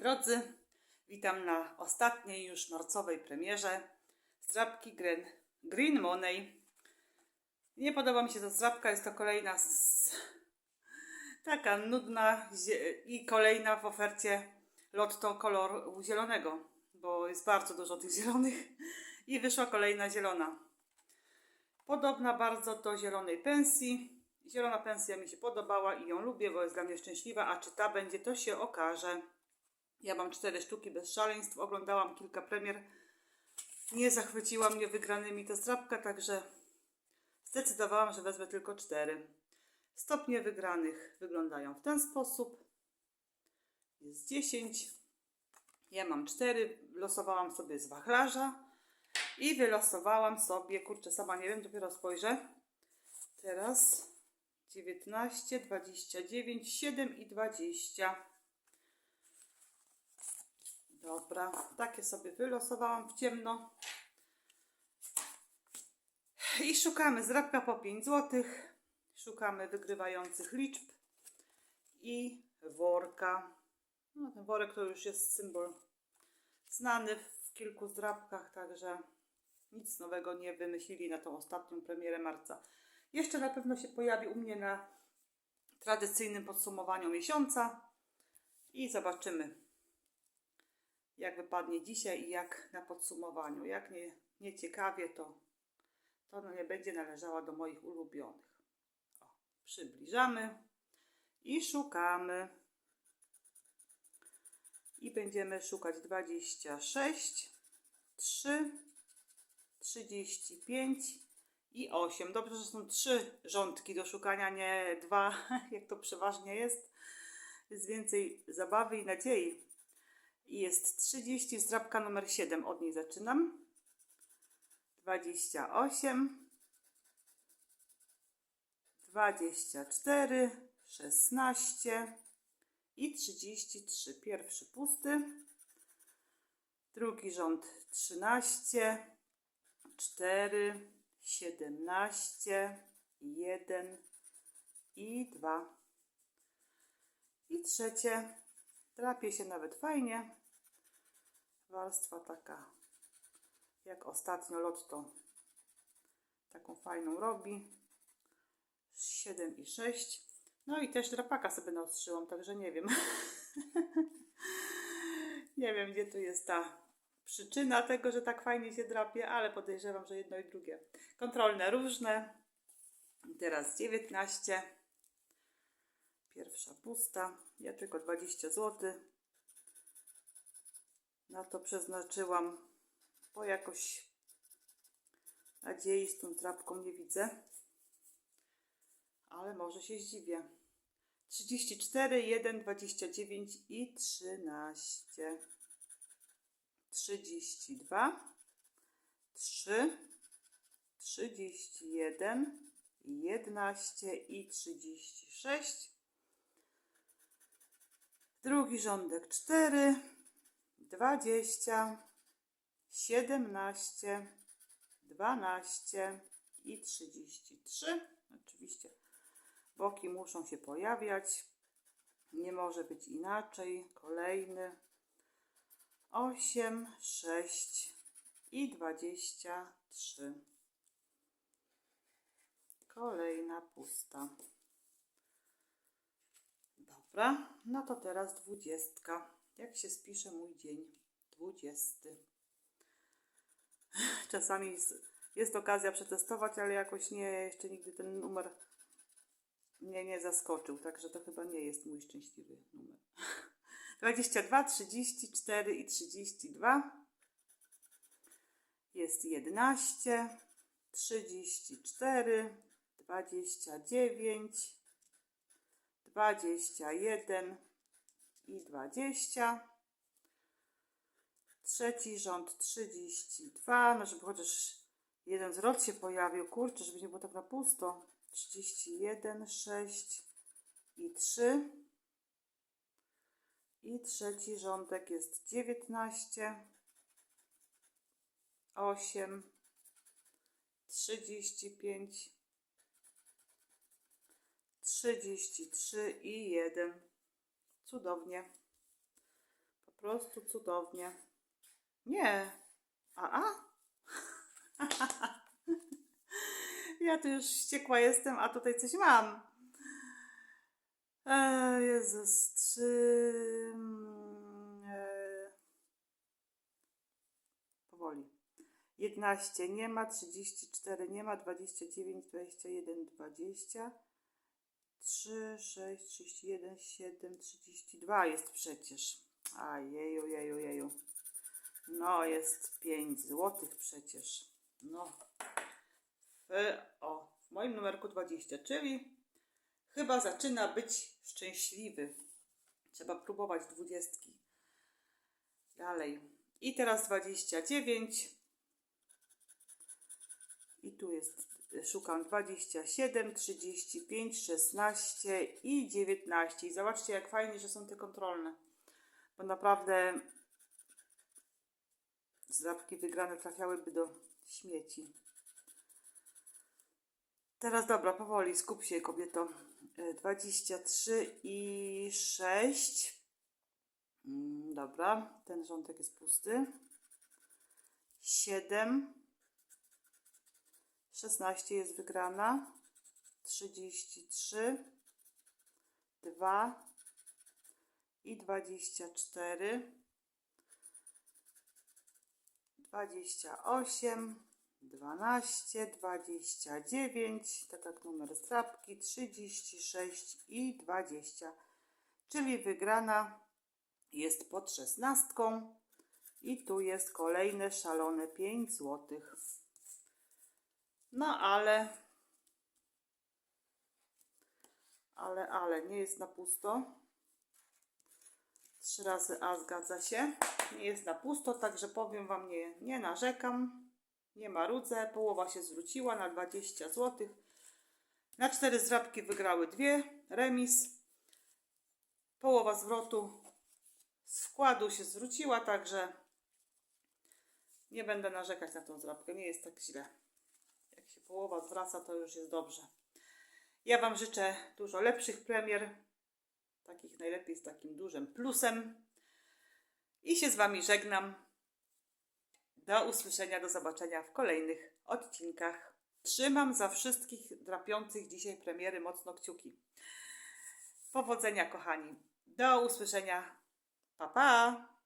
drodzy, witam na ostatniej już marcowej premierze zdrabki Green, Green Money. Nie podoba mi się ta zdrabka, jest to kolejna z, taka nudna i kolejna w ofercie lotto koloru zielonego, bo jest bardzo dużo tych zielonych i wyszła kolejna zielona. Podobna bardzo do zielonej pensji. Zielona pensja mi się podobała i ją lubię, bo jest dla mnie szczęśliwa, a czy ta będzie, to się okaże. Ja mam cztery sztuki bez szaleństw, oglądałam kilka premier. Nie zachwyciła mnie wygranymi ta strapka, także zdecydowałam, że wezmę tylko cztery. Stopnie wygranych wyglądają w ten sposób. Jest 10. Ja mam cztery. Losowałam sobie z wachlarza i wylosowałam sobie, kurczę, sama nie wiem, dopiero spojrzę. Teraz 19, 29, 7 i 20. Dobra, takie sobie wylosowałam w ciemno. I szukamy zdrabka po 5 zł. Szukamy wygrywających liczb i worka. No, ten worek to już jest symbol znany w kilku zdrabkach, także nic nowego nie wymyślili na tą ostatnią premierę marca. Jeszcze na pewno się pojawi u mnie na tradycyjnym podsumowaniu miesiąca i zobaczymy, jak wypadnie dzisiaj i jak na podsumowaniu. Jak nie, nie ciekawie, to, to ona nie będzie należała do moich ulubionych. O, przybliżamy i szukamy. I będziemy szukać 26, 3, 35 i 8. Dobrze, że są trzy rządki do szukania, nie dwa, jak to przeważnie jest. Jest więcej zabawy i nadziei. I jest 30, zdrabka numer 7, od niej zaczynam. 28, 24, 16 i 33. Pierwszy pusty. Drugi rząd 13, 4, 17, 1 i 2. I trzecie. Drapie się nawet fajnie. Warstwa taka jak ostatnio lotto. Taką fajną robi. 7 i 6. No i też drapaka sobie naostrzyłam, także nie wiem. nie wiem, gdzie tu jest ta przyczyna tego, że tak fajnie się drapie, ale podejrzewam, że jedno i drugie. Kontrolne różne. Teraz 19. Pierwsza pusta. Ja tylko 20 zł. Na to przeznaczyłam, bo jakoś nadziei z tą drapką nie widzę. Ale może się zdziwię. 34, 1, 29 i 13. 32, 3, 31, 11 i 36. Drugi rządek 4, 20, 17, 12 i 33. Oczywiście boki muszą się pojawiać. Nie może być inaczej. Kolejny 8, 6 i 23. Kolejna pusta. Dobra, no to teraz dwudziestka. Jak się spisze mój dzień? Dwudziesty. Czasami jest, jest okazja przetestować, ale jakoś nie, jeszcze nigdy ten numer mnie nie zaskoczył, także to chyba nie jest mój szczęśliwy numer. 22, 34 i 32. Jest 11, 34, 29, 21 i 20. Trzeci rząd 32, no żeby chociaż jeden zwrot się pojawił, kurczę, żeby nie było tak na pusto. 31, 6 i 3. I trzeci rządek jest 19, 8, 35, 33 i 1. Cudownie. prostu cudownie. Nie. A, a? ja tu już wściekła jestem, a tutaj coś mam. E, Jezus, trzy... E, powoli. 11 nie ma, 34 nie ma, 29, 21, 20, 3, 6, 31, 7, 32 jest przecież. A jeju, jeju, jeju. No jest 5 złotych przecież. No. W, o, w moim numerku 20, czyli chyba zaczyna być szczęśliwy. Trzeba próbować dwudziestki. Dalej. I teraz 29. I tu jest, szukam 27, 35, 16 i 19. I zobaczcie, jak fajnie, że są te kontrolne. Bo naprawdę zdrabki wygrane trafiałyby do śmieci. Teraz dobra, powoli, skup się kobieto. E, 23 i 6. Mm, Dobra, ten rządek jest pusty. 7. 16 jest wygrana. 33. 2 i 24. 28, 12, 29, tak jak numer strapki, 36 i 20. Czyli wygrana jest pod szesnastką i tu jest kolejne szalone 5 złotych. No ale, ale, ale nie jest na pusto. Trzy razy A zgadza się. Nie jest na pusto, także powiem Wam, nie, nie narzekam. Nie marudzę. Połowa się zwróciła na 20 zł. Na cztery zdrabki wygrały dwie. Remis. Połowa zwrotu z wkładu się zwróciła, także nie będę narzekać na tą zdrabkę. Nie jest tak źle. Się połowa zwraca, to już jest dobrze. Ja Wam życzę dużo lepszych premier takich najlepiej z takim dużym plusem. I się z Wami żegnam. Do usłyszenia, do zobaczenia w kolejnych odcinkach. Trzymam za wszystkich drapiących dzisiaj premiery mocno kciuki. Powodzenia, kochani. Do usłyszenia. Pa, pa!